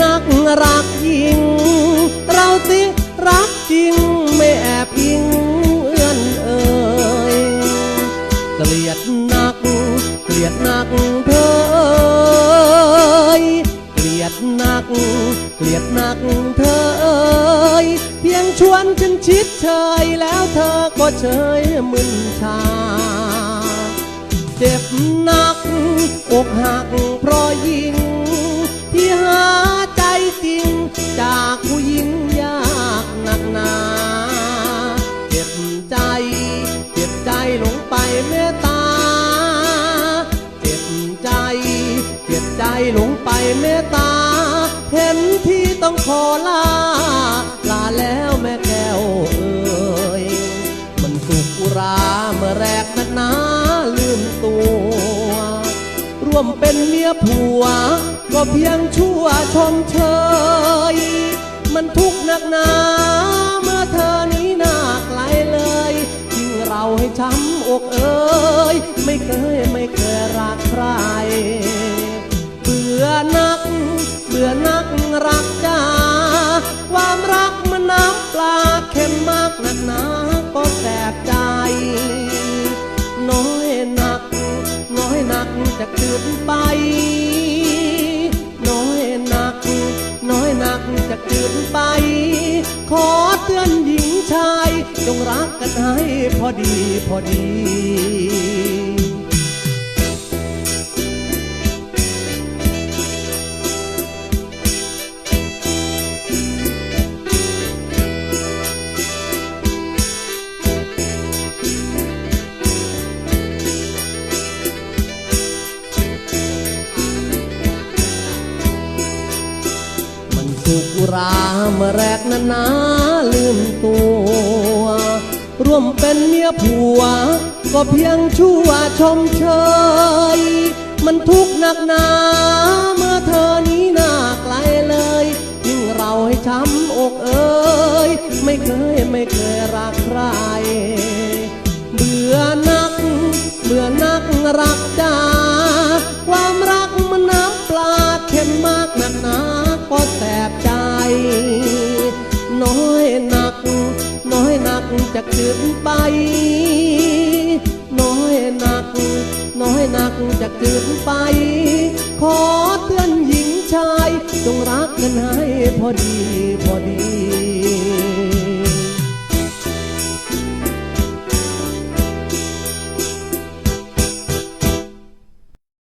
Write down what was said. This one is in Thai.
นักเบื่อนักรักยิงเราสิรักจริงไม่แอบอิงเอื้อนเอ่ยเกลียดนัก เกลียดนักเธอเกลียดนัก เกลียดนักเธอเพียงชวนฉันชิดเชยแล้วเธอก็เฉยมึนชา เจ็บหนักอกหักเพราะยิงที่หา หลงไปเมตตา เห็นที่ต้องขอลา ลาแล้วแม่แก้วเอ่ยมันสุกุราเมื่อแรกนักหนาลืมตัว ร่วมเป็นเมียผัว ก็เพียงชั่วชมเชย มันทุกข์หนักหนาเมื่อเธอหนี้หน้าไกลเลยทิ้งเราให้ช้ำอกเอ้ยไม่เคยไม่เคยรักใคร บื่อนัก เบื่อนักรักจ้าความรักมันน้ำปลาเค็มมากหนักหนาก็แสบใจ น้อยหนัก น้อยหนักจะคืนไป น้อยหนัก น้อยหนักจะคืนไป ขอเตือนหญิงชาย จงรักกันให้พอดีพอดี รามแรกนั้นนาลืมตัว ร่วมเป็นเมียผัว ก็เพียงชั่วชมเชย มันทุกข์หนักหนาเมื่อเธอนี้หน้าไกลเลย ยิ่งเราให้ช้ำอกเอ้ย ไม่เคยไม่เคยรักใคร เบื่อนัก เบื่อนักรักจ้า จะขึ้นไป น้อยหนัก น้อยหนักจะขึ้นไป ขอเตือนหญิงชาย จงรักกันให้พอดีพอดี